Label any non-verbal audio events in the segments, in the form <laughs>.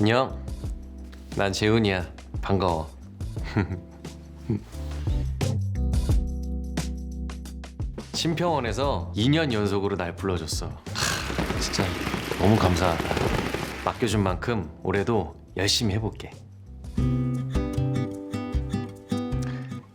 안녕. 난 재훈이야. 반가워. <laughs> 심평원에서 2년 연속으로 날 불러줬어. 하, 진짜 너무 감사하다. 맡겨준 만큼 올해도 열심히 해볼게.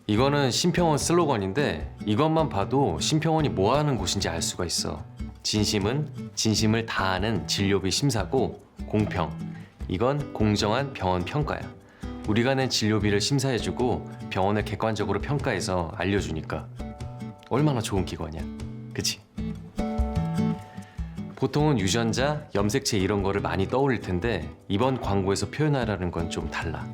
이거는 심평원 슬로건인데 이것만 봐도 심평원이 뭐 하는 곳인지 알 수가 있어. 진심은 진심을 다하는 진료비 심사고 공평. 이건 공정한 병원 평가야. 우리가 낸 진료비를 심사해주고 병원을 객관적으로 평가해서 알려주니까 얼마나 좋은 기관이야. 그치? 보통은 유전자, 염색체 이런 거를 많이 떠올릴 텐데 이번 광고에서 표현하라는 건 좀 달라.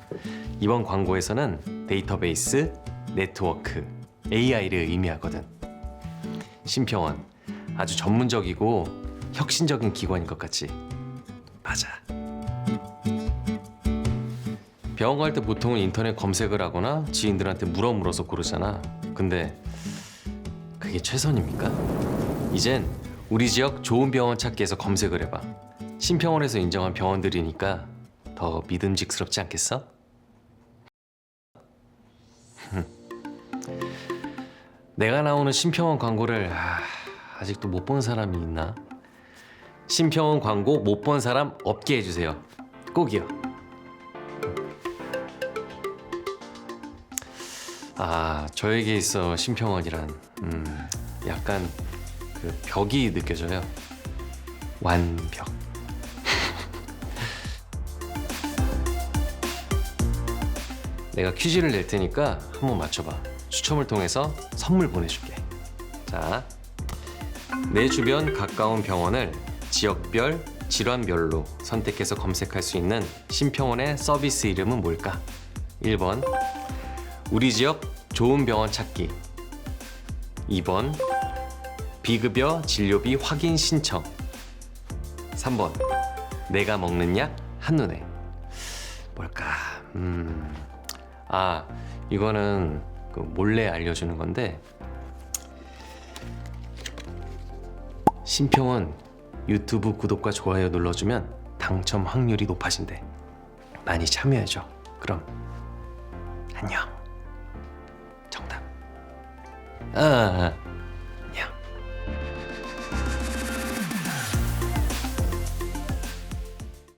이번 광고에서는 데이터베이스, 네트워크, AI를 의미하거든. 심평원 아주 전문적이고 혁신적인 기관인 것 같지? 맞아. 병원 갈 때 보통은 인터넷 검색을 하거나 지인들한테 물어 물어서 고르잖아. 근데 그게 최선입니까? 이젠 우리 지역 좋은 병원 찾기에서 검색을 해봐. 심평원에서 인정한 병원들이니까 더 믿음직스럽지 않겠어? <laughs> 내가 나오는 심평원 광고를 아, 아직도 못 본 사람이 있나? 심평원 광고 못 본 사람 없게 해주세요. 꼭이요. 아 저에게 있어 심평원이란 음, 약간 그 벽이 느껴져요. 완벽. <laughs> 내가 퀴즈를 낼 테니까 한번 맞춰봐. 추첨을 통해서 선물 보내줄게. 자, 내 주변 가까운 병원을 지역별, 질환별로 선택해서 검색할 수 있는 심평원의 서비스 이름은 뭘까? 1번 우리 지역 좋은 병원 찾기. 2번 비급여 진료비 확인 신청. 3번 내가 먹는 약 한눈에. 뭘까? 음... 아 이거는 그 몰래 알려주는 건데. 심평원 유튜브 구독과 좋아요 눌러주면 당첨 확률이 높아진대. 많이 참여해줘. 그럼 안녕 정답 아, 아